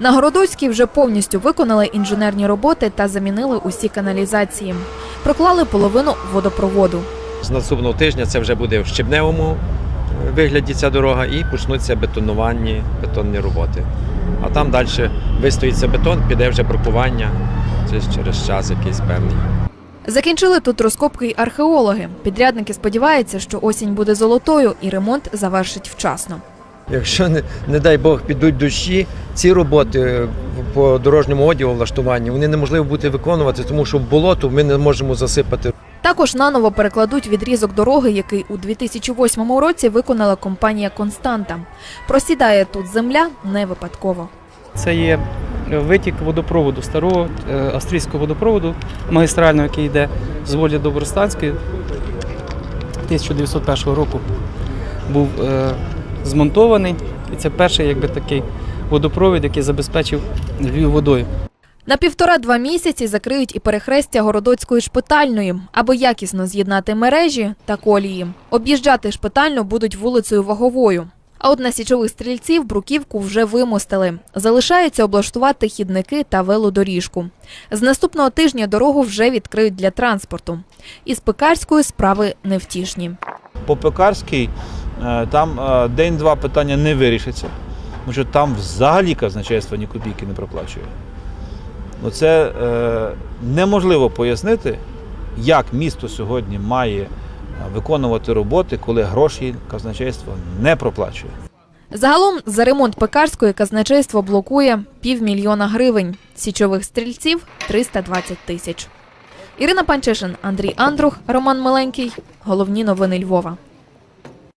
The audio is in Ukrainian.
На Городоцькій вже повністю виконали інженерні роботи та замінили усі каналізації. Проклали половину водопроводу. З наступного тижня це вже буде в щебневому е, вигляді ця дорога і почнуться бетонувальні бетонні роботи. А там далі вистоїться бетон, піде вже брукування. Це через час якийсь певний. Закінчили тут розкопки й археологи. Підрядники сподіваються, що осінь буде золотою і ремонт завершить вчасно. Якщо не, не дай Бог підуть дощі, ці роботи е, по дорожньому одягу влаштуванню вони неможливо буде виконувати, тому що в болото ми не можемо засипати. Також наново перекладуть відрізок дороги, який у 2008 році виконала компанія Константа. Просідає тут земля не випадково. Це є витік водопроводу, старого е, австрійського водопроводу магістрального, який йде з волі до Борстанської 1901 року. Був е, змонтований. І це перший якби, такий водопровід, який забезпечив Львів водою. На півтора-два місяці закриють і перехрестя Городоцької шпитальної, аби якісно з'єднати мережі та колії. Об'їжджати шпитальну будуть вулицею Ваговою. А от на січових стрільців бруківку вже вимостили. Залишається облаштувати хідники та велодоріжку. З наступного тижня дорогу вже відкриють для транспорту. Із пекарської справи невтішні. По Пекарській там е, день-два питання не вирішиться, тому що там взагалі казначейство ні копійки не проплачує. Ну, це е, неможливо пояснити, як місто сьогодні має е, виконувати роботи, коли гроші казначейство не проплачує. Загалом за ремонт пекарської казначейство блокує півмільйона гривень. Січових стрільців 320 тисяч. Ірина Панчишин, Андрій Андрух, Роман Миленький. Головні новини Львова.